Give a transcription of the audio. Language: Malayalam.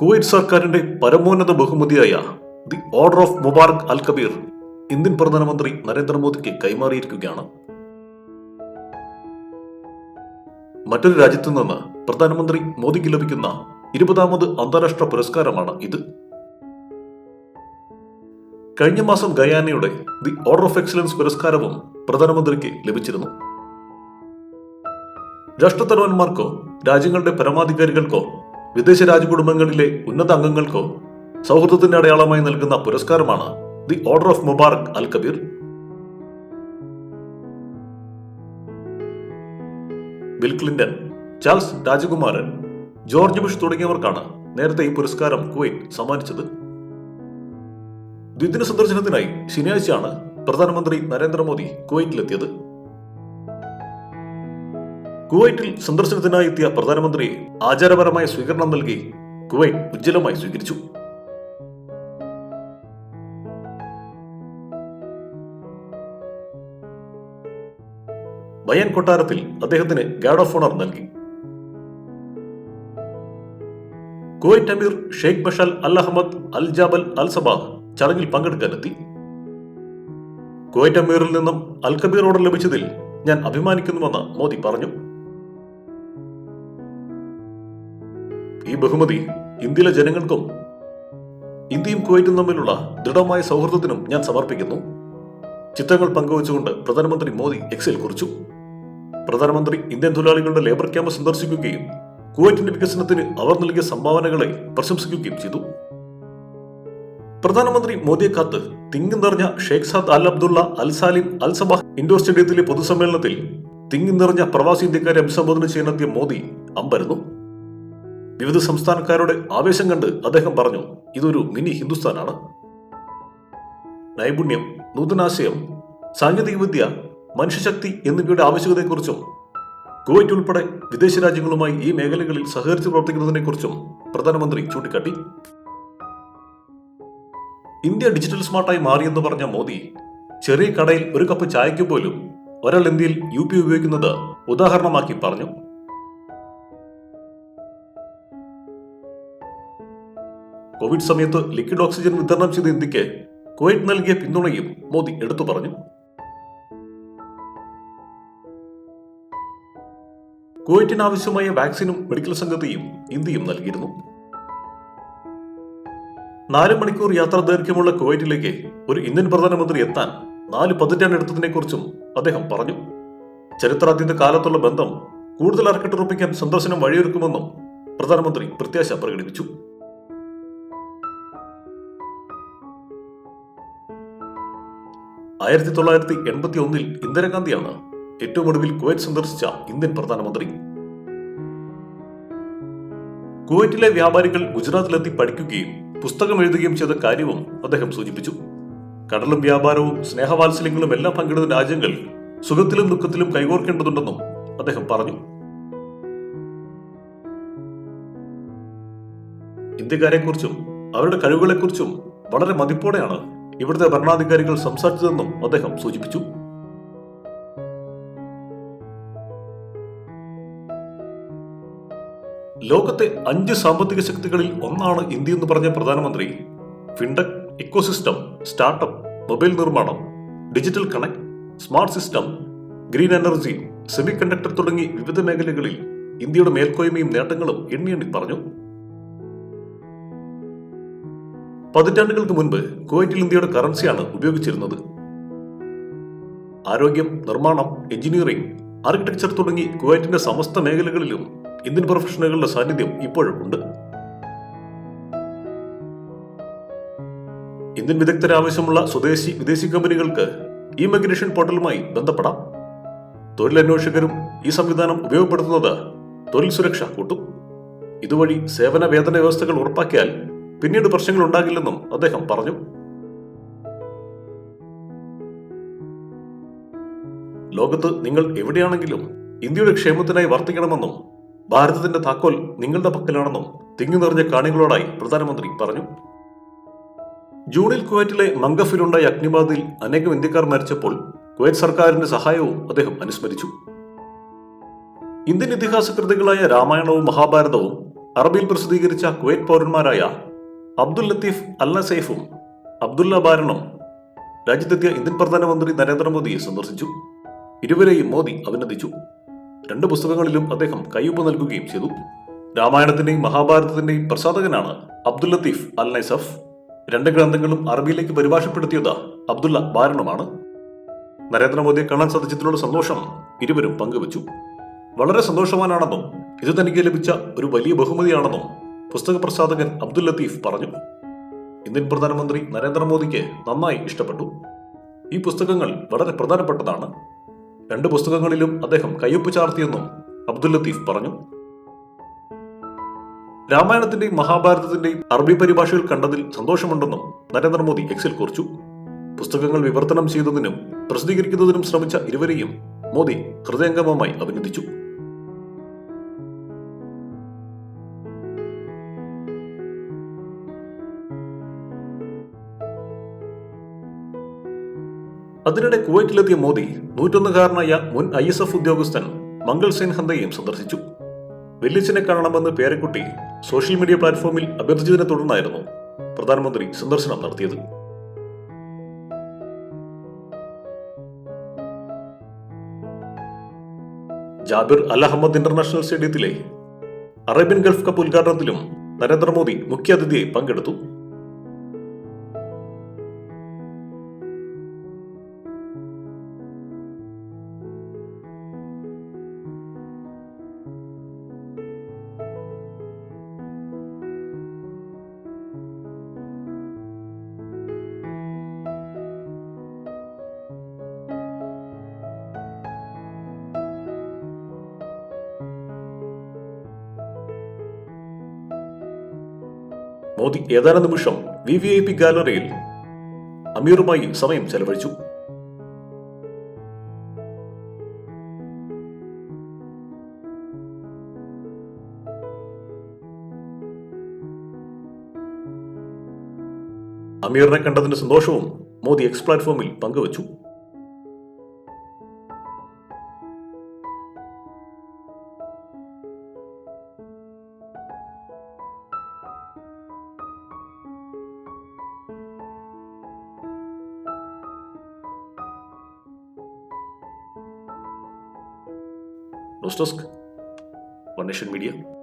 കുവൈറ്റ് സർക്കാരിന്റെ പരമോന്നത ബഹുമതിയായ the Order of Mubarak al Kabeer Indian പ്രധാനമന്ത്രി നരേന്ദ്രമോദിക്ക് കൈമാറിയിരിക്കുകയാണ്. മറ്റൊരു രാജ്യത്തു നിന്ന് പ്രധാനമന്ത്രി മോദിക്ക് ലഭിക്കുന്ന ഇരുപതാമത് അന്താരാഷ്ട്ര പുരസ്കാരമാണ് ഇത്. കഴിഞ്ഞ മാസം ഗയാനയുടെ ദി ഓർഡർ ഓഫ് എക്സലൻസ് പുരസ്കാരവും പ്രധാനമന്ത്രിക്ക് ലഭിച്ചിരുന്നു. രാഷ്ട്രത്തലവന്മാർക്കോ രാജ്യങ്ങളുടെ പരമാധികാരികൾക്കോ വിദേശ രാജകുടുംബങ്ങളിലെ ഉന്നത അംഗങ്ങൾക്കോ സൗഹൃദത്തിന്റെ അടയാളമായി നൽകുന്ന പുരസ്കാരമാണ് the Order of Mubarak al Kabeer. Bill Clinton Charles രാജകുമാരൻ ജോർജ് ബുഷ് തുടങ്ങിയവർക്കാണ് നേരത്തെ ഈ പുരസ്കാരം കുവൈറ്റ് സമ്മാനിച്ചത്. ദ്വിദിന സന്ദർശനത്തിനായി ശനിയാഴ്ചയാണ് പ്രധാനമന്ത്രി നരേന്ദ്രമോദി കുവൈറ്റിലെത്തിയത്. കുവൈറ്റിൽ സന്ദർശനത്തിനായി എത്തിയ പ്രധാനമന്ത്രിയെ ആചാരപരമായ സ്വീകരണം നൽകി കുവൈറ്റ് ഉജ്ജ്വലമായി സ്വീകരിച്ചു. ബയൻ കൊട്ടാരത്തിൽ അദ്ദേഹത്തിന് ഗാർഡ് ഓഫ് ഓണർ നൽകി. കുവൈറ്റ് അമീർ Sheikh ബഷാൽ Al Ahmad Al Jaber Al Sabah ചടങ്ങിൽ പങ്കെടുക്കാനെത്തി കുവൈറ്റ് അമീറിൽ നിന്നും അൽ ഓർഡർ ലഭിച്ചതിൽ ഞാൻ അഭിമാനിക്കുന്നുവെന്ന് മോദി പറഞ്ഞു. ഈ ബഹുമതി ഇന്ത്യയിലെ ജനങ്ങൾക്കും ഇന്ത്യയും കുവൈറ്റും തമ്മിലുള്ള ദൃഢമായ സൗഹൃദത്തിനും ഞാൻ സമർപ്പിക്കുന്നു. ചിത്രങ്ങൾ പങ്കുവച്ചുകൊണ്ട് പ്രധാനമന്ത്രി മോദി എക്സിൽ കുറിച്ചു. പ്രധാനമന്ത്രി ഇന്ത്യൻ തൊഴിലാളികളുടെ ലേബർ ക്യാമ്പ് സന്ദർശിക്കുകയും കുവൈറ്റിന്റെ വികസനത്തിന് അവർ നൽകിയ സംഭാവനകളെ പ്രശംസിക്കുകയും ചെയ്തു. പ്രധാനമന്ത്രി മോദിയെ കാത്ത് തിങ്ങി നിറഞ്ഞ Sheikh Saad Al Abdullah Al Salim Al Sabah indoor സ്റ്റേഡിയത്തിലെ പൊതുസമ്മേളനത്തിൽ തിങ്ങി നിറഞ്ഞ പ്രവാസി ഇന്ത്യക്കാരെ അഭിസംബോധന ചെയ്യാനെത്തിയ മോദി അമ്പരന്നു. വിവിധ സംസ്ഥാനക്കാരുടെ ആവേശം കണ്ട് അദ്ദേഹം പറഞ്ഞു ഇതൊരു മിനി ഹിന്ദുസ്ഥാനാണ്. നൈപുണ്യം നൂതനാശയം സാങ്കേതികവിദ്യ മനുഷ്യശക്തി എന്നിവയുടെ ആവശ്യകതയെക്കുറിച്ചും കുവൈറ്റ് ഉൾപ്പെടെ വിദേശ രാജ്യങ്ങളുമായി ഈ മേഖലകളിൽ സഹകരിച്ച് പ്രവർത്തിക്കുന്നതിനെക്കുറിച്ചും പ്രധാനമന്ത്രി ചൂണ്ടിക്കാട്ടി. ഇന്ത്യ ഡിജിറ്റൽ സ്മാർട്ടായി മാറിയെന്ന് പറഞ്ഞ മോദി ചെറിയ കടയിൽ ഒരു കപ്പ് ചായയ്ക്ക് പോലും ഒരാൾ ഇന്ത്യയിൽ യു പി ഉപയോഗിക്കുന്നത് ഉദാഹരണമാക്കി പറഞ്ഞു. കോവിഡ് സമയത്ത് ലിക്വിഡ് ഓക്സിജൻ വിതരണം ചെയ്ത ഇന്ത്യയ്ക്ക് കുവൈറ്റ് നൽകിയ പിന്തുണയും മോദി എടുത്തു പറഞ്ഞു. കുവൈറ്റിന് ആവശ്യമായ വാക്സിനും മെഡിക്കൽ സംഘത്തെയും ഇന്ത്യയും നൽകിയിരുന്നു. നാല് മണിക്കൂർ യാത്രാ ദൈർഘ്യമുള്ള കുവൈറ്റിലേക്ക് ഒരു ഇന്ത്യൻ പ്രധാനമന്ത്രി എത്താൻ നാല് പതിറ്റാണ്ട് എടുത്തതിനെ കുറിച്ചും അദ്ദേഹം പറഞ്ഞു. ചരിത്രാതീത കാലത്തുള്ള ബന്ധം കൂടുതൽ അർക്കെട്ടുറപ്പിക്കാൻ സന്ദർശനം വഴിയൊരുക്കുമെന്നും പ്രധാനമന്ത്രി പ്രത്യാശ പ്രകടിപ്പിച്ചു. ആയിരത്തി തൊള്ളായിരത്തി എൺപത്തി ഒന്നിൽ ഇന്ദിരാഗാന്ധിയാണ് ഏറ്റവും ഒടുവിൽ കുവൈറ്റ് സന്ദർശിച്ച ഇന്ത്യൻ പ്രധാനമന്ത്രി. കുവൈറ്റിലെ വ്യാപാരികൾ ഗുജറാത്തിലെത്തി പഠിക്കുകയും പുസ്തകം എഴുതുകയും ചെയ്ത കാര്യവും അദ്ദേഹം സൂചിപ്പിച്ചു. കടലും വ്യാപാരവും സ്നേഹവാത്സല്യങ്ങളും എല്ലാം പങ്കിടുന്ന രാജ്യങ്ങൾ സുഖത്തിലും ദുഃഖത്തിലും കൈകോർക്കേണ്ടതുണ്ടെന്നും അദ്ദേഹം പറഞ്ഞു. ഇന്ത്യക്കാരെക്കുറിച്ചും അവരുടെ കഴിവുകളെക്കുറിച്ചും വളരെ മതിപ്പോടെയാണ് ഇവിടുത്തെ ഭരണാധികാരികൾ സംസാരിച്ചതെന്നും അദ്ദേഹം സൂചിപ്പിച്ചു. ലോകത്തെ അഞ്ച് സാമ്പത്തിക ശക്തികളിൽ ഒന്നാണ് ഇന്ത്യ എന്ന് പറഞ്ഞ പ്രധാനമന്ത്രി. ഫിൻടെക് ഇക്കോസിസ്റ്റം സ്റ്റാർട്ടപ്പ് മൊബൈൽ നിർമ്മാണം digital connect smart system green energy semiconductor തുടങ്ങി വിവിധ മേഖലകളിൽ ഇന്ത്യയുടെ മേൽക്കോയ്മയും നേട്ടങ്ങളും എണ്ണി എണ്ണി പറഞ്ഞു. പതിറ്റാണ്ടുകൾക്ക് മുൻപ് കുവൈറ്റിൽ ഇന്ത്യയുടെ കറൻസിയാണ് ഉപയോഗിച്ചിരുന്നത്. ആരോഗ്യം നിർമ്മാണം എഞ്ചിനീയറിംഗ് ആർക്കിടെക്ചർ തുടങ്ങി കുവൈറ്റിന്റെ സമസ്ത മേഖലകളിലും ഇന്ത്യൻ പ്രൊഫഷണലുകളുടെ സാന്നിധ്യം ഇപ്പോഴും ഉണ്ട്. ഇന്ത്യൻ വിദഗ്ധരെ ആവശ്യമുള്ള സ്വദേശി വിദേശി കമ്പനികൾക്ക് ഈ മൈഗ്രേഷൻ പോർട്ടലുമായി ബന്ധപ്പെടാം. തൊഴിലന്വേഷകരും ഈ സംവിധാനം ഉപയോഗപ്പെടുത്തുന്നത് തൊഴിൽ സുരക്ഷ കൂട്ടും. ഇതുവഴി സേവന വേതന വ്യവസ്ഥകൾ ഉറപ്പാക്കിയാൽ പിന്നീട് പ്രശ്നങ്ങൾ ഉണ്ടാകില്ലെന്നും അദ്ദേഹം പറഞ്ഞു. ലോകത്ത് നിങ്ങൾ എവിടെയാണെങ്കിലും ഇന്ത്യയുടെ ക്ഷേമത്തിനായി വർത്തിക്കണമെന്നും ഭാരതത്തിന്റെ താക്കോൽ നിങ്ങളുടെ പക്കലാണെന്നും തിങ്ങി നിറഞ്ഞ കാണികളോടായി പ്രധാനമന്ത്രി പറഞ്ഞു. ജൂണിൽ കുവൈറ്റിലെ മംഗഫിലുണ്ടായ അഗ്നിബാധയിൽ അനേകം ഇന്ത്യക്കാർ മരിച്ചപ്പോൾ കുവൈറ്റ് സർക്കാരിന്റെ സഹായവും അദ്ദേഹം അനുസ്മരിച്ചു. ഇന്ത്യൻ ഇതിഹാസ കൃതികളായ രാമായണവും മഹാഭാരതവും അറബിയിൽ പ്രസിദ്ധീകരിച്ച കുവൈറ്റ് പൗരന്മാരായ അബ്ദുൽ ലത്തീഫ് അൽ നസൈഫും അബ്ദുല്ല ബാരണും രാജ്യത്തെത്തിയ ഇന്ത്യൻ പ്രധാനമന്ത്രി നരേന്ദ്രമോദിയെ സന്ദർശിച്ചു. ഇരുവരെയും മോദി അഭിനന്ദിച്ചു. രണ്ട് പുസ്തകങ്ങളിലും അദ്ദേഹം കയ്യൊപ്പ് നൽകുകയും ചെയ്തു. രാമായണത്തിന്റെയും മഹാഭാരതത്തിന്റെയും പ്രസാധകനാണ് അബ്ദുൽ ലത്തീഫ് അൽ നൈസഫ് രണ്ട് ഗ്രന്ഥങ്ങളും അറബിയിലേക്ക് പരിഭാഷപ്പെടുത്തിയത് അബ്ദുള്ള ബാരണുമാണ്. നരേന്ദ്രമോദിയെ കാണാൻ സാധിച്ചതിലുള്ള സന്തോഷം ഇരുവരും പങ്കുവച്ചു. വളരെ സന്തോഷവാനാണെന്നും ഇത് തനിക്ക് ലഭിച്ച ഒരു വലിയ ബഹുമതിയാണെന്നും പുസ്തക പ്രസാധകൻ അബ്ദുൽ ലത്തീഫ് പറഞ്ഞു. ഇന്ത്യൻ പ്രധാനമന്ത്രി നരേന്ദ്രമോദിക്ക് നന്നായി ഇഷ്ടപ്പെട്ടു. ഈ പുസ്തകങ്ങൾ വളരെ പ്രധാനപ്പെട്ടതാണ്. രണ്ട് പുസ്തകങ്ങളിലും അദ്ദേഹം കയ്യൊപ്പ് ചാർത്തിയെന്നും അബ്ദുൽ ലത്തീഫ് പറഞ്ഞു. രാമായണത്തിന്റെയും മഹാഭാരതത്തിന്റെയും അറബി പരിഭാഷയിൽ കണ്ടതിൽ സന്തോഷമുണ്ടെന്നും നരേന്ദ്രമോദി എക്സിൽ കുറിച്ചു. പുസ്തകങ്ങൾ വിവർത്തനം ചെയ്തതിനും പ്രസിദ്ധീകരിക്കുന്നതിനും ശ്രമിച്ച ഇരുവരെയും മോദി ഹൃദയംഗമമായി അഭിനന്ദിച്ചു. അതിനിടെ കുവൈറ്റിലെത്തിയ മോദി നൂറ്റൊന്നുകാരനായ മുൻ ഐ എസ് എഫ് ഉദ്യോഗസ്ഥൻ മംഗൾ സെൻ ഹന്തയെയും സന്ദർശിച്ചു. വെല്ലിച്ചിനെ കാണണമെന്ന് പേരക്കുട്ടി സോഷ്യൽ മീഡിയ പ്ലാറ്റ്ഫോമിൽ അഭ്യർത്ഥിച്ചതിനെ തുടർന്നായിരുന്നു പ്രധാനമന്ത്രി സന്ദർശനം നടത്തിയത്. ജാബിർ അൽ അഹമ്മദ് ഇന്റർനാഷണൽ സ്റ്റേഡിയത്തിലെ അറേബ്യൻ ഗൾഫ് കപ്പ് ഉദ്ഘാടനത്തിലും നരേന്ദ്രമോദി മുഖ്യാതിഥിയായി പങ്കെടുത്തു. മോദി ഏതാനും നിമിഷം വി വി ഐ പി ഗാലറിയിൽ അമീറുമായി സമയം ചെലവഴിച്ചു. അമീറിനെ കണ്ടതിന്റെ സന്തോഷവും മോദി എക്സ് പ്ലാറ്റ്ഫോമിൽ പങ്കുവച്ചു. दोस्तों मीडिया।